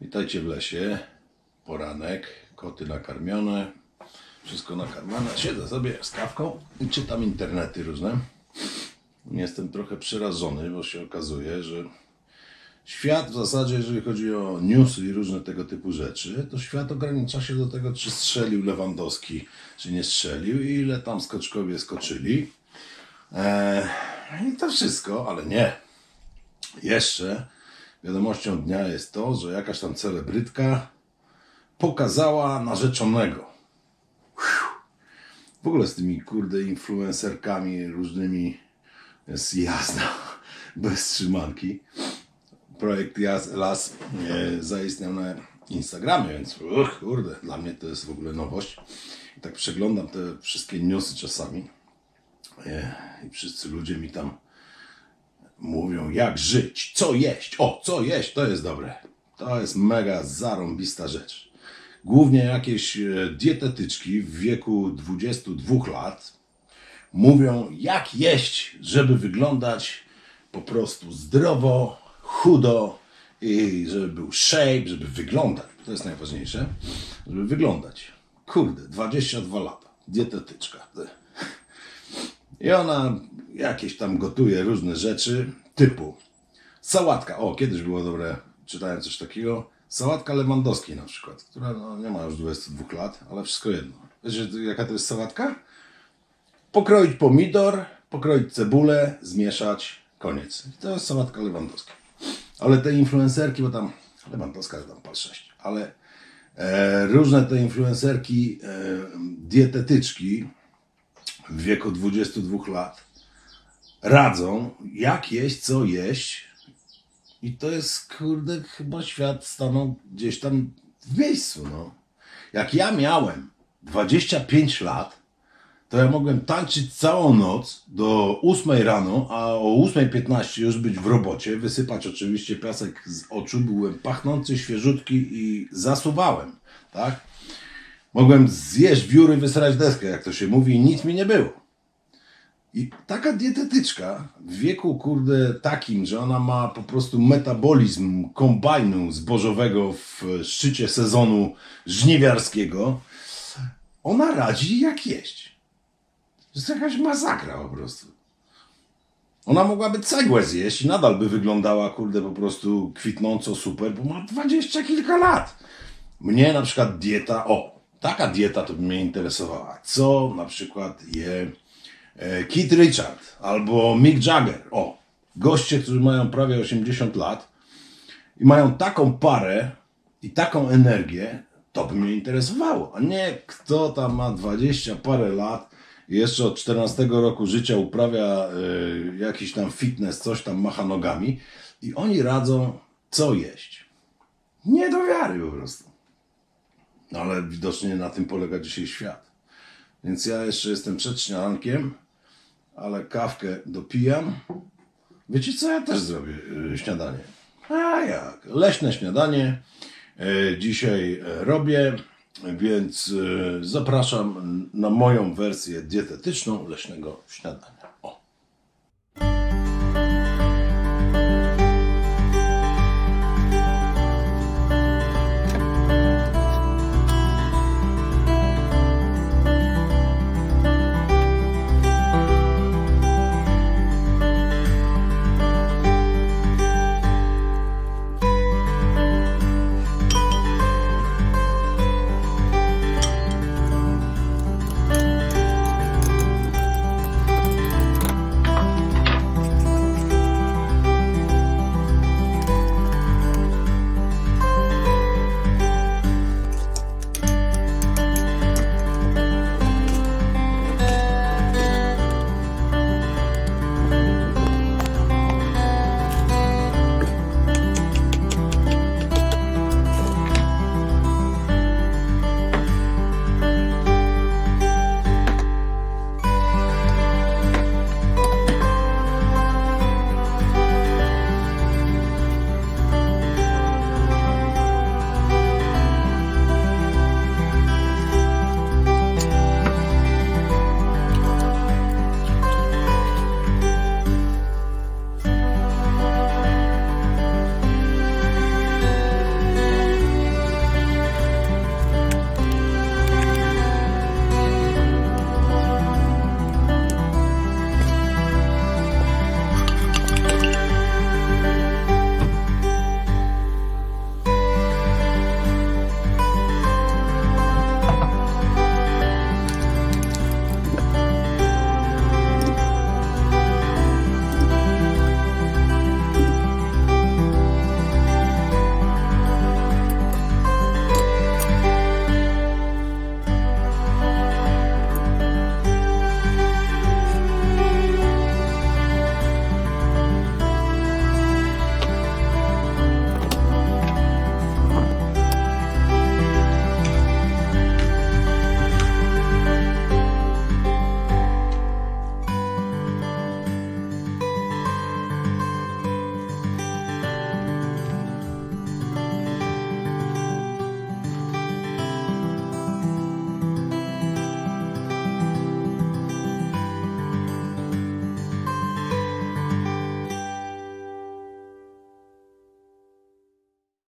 Witajcie w lesie. Poranek, koty nakarmione, wszystko nakarmione. Siedzę sobie z kawką i czytam internety różne. Jestem trochę przerażony, bo się okazuje, że świat w zasadzie, jeżeli chodzi o newsy i różne tego typu rzeczy, to świat ogranicza się do tego, czy strzelił Lewandowski, czy nie strzelił i ile tam skoczkowie skoczyli. Eee, I to wszystko, ale nie. Jeszcze wiadomością dnia jest to, że jakaś tam celebrytka pokazała narzeczonego. W ogóle z tymi kurde influencerkami różnymi jest jazda bez trzymanki. Projekt Las e, zaistniał na Instagramie, więc uch, kurde, dla mnie to jest w ogóle nowość. I tak przeglądam te wszystkie newsy czasami e, i wszyscy ludzie mi tam mówią, jak żyć, co jeść. O, co jeść, to jest dobre. To jest mega zarąbista rzecz. Głównie jakieś e, dietetyczki w wieku 22 lat mówią, jak jeść, żeby wyglądać po prostu zdrowo, chudo i żeby był shape, żeby wyglądać. To jest najważniejsze, żeby wyglądać. Kurde, 22 lata, dietetyczka. I ona jakieś tam gotuje różne rzeczy, typu sałatka. O, kiedyś było dobre, czytałem coś takiego. Sałatka Lewandowskiej na przykład, która no, nie ma już 22 lat, ale wszystko jedno. Wiecie, jaka to jest sałatka? Pokroić pomidor, pokroić cebulę, zmieszać, koniec. To jest sałatka Lewandowska. Ale te influencerki, bo tam Lewandowska jest tam pal 6, ale e, różne te influencerki, e, dietetyczki, w wieku 22 lat radzą, jak jeść, co jeść. I to jest, kurde, chyba świat stanął gdzieś tam w miejscu, no. Jak ja miałem 25 lat, to ja mogłem tańczyć całą noc do 8 rano, a o 8.15 już być w robocie, wysypać oczywiście piasek z oczu, byłem pachnący, świeżutki i zasuwałem, tak? Mogłem zjeść wióry, wysrać deskę, jak to się mówi, i nic mi nie było. I taka dietetyczka w wieku, kurde, takim, że ona ma po prostu metabolizm kombajnu zbożowego w szczycie sezonu żniwiarskiego, ona radzi jak jeść. To jest jakaś masakra po prostu. Ona mogłaby cegłę zjeść i nadal by wyglądała, kurde, po prostu kwitnąco super, bo ma dwadzieścia kilka lat. Mnie na przykład dieta, o, taka dieta to by mnie interesowała. Co na przykład je Keith Richard albo Mick Jagger. O, goście, którzy mają prawie 80 lat i mają taką parę i taką energię, to by mnie interesowało. A nie kto tam ma 20 parę lat i jeszcze od 14 roku życia uprawia e, jakiś tam fitness, coś tam macha nogami i oni radzą, co jeść. Nie do wiary po prostu. No ale widocznie na tym polega dzisiaj świat. Więc ja jeszcze jestem przed śniadankiem, ale kawkę dopijam. Wiecie co, ja też zrobię y, śniadanie. A jak? Leśne śniadanie y, dzisiaj y, robię, więc zapraszam na moją wersję dietetyczną leśnego śniadania.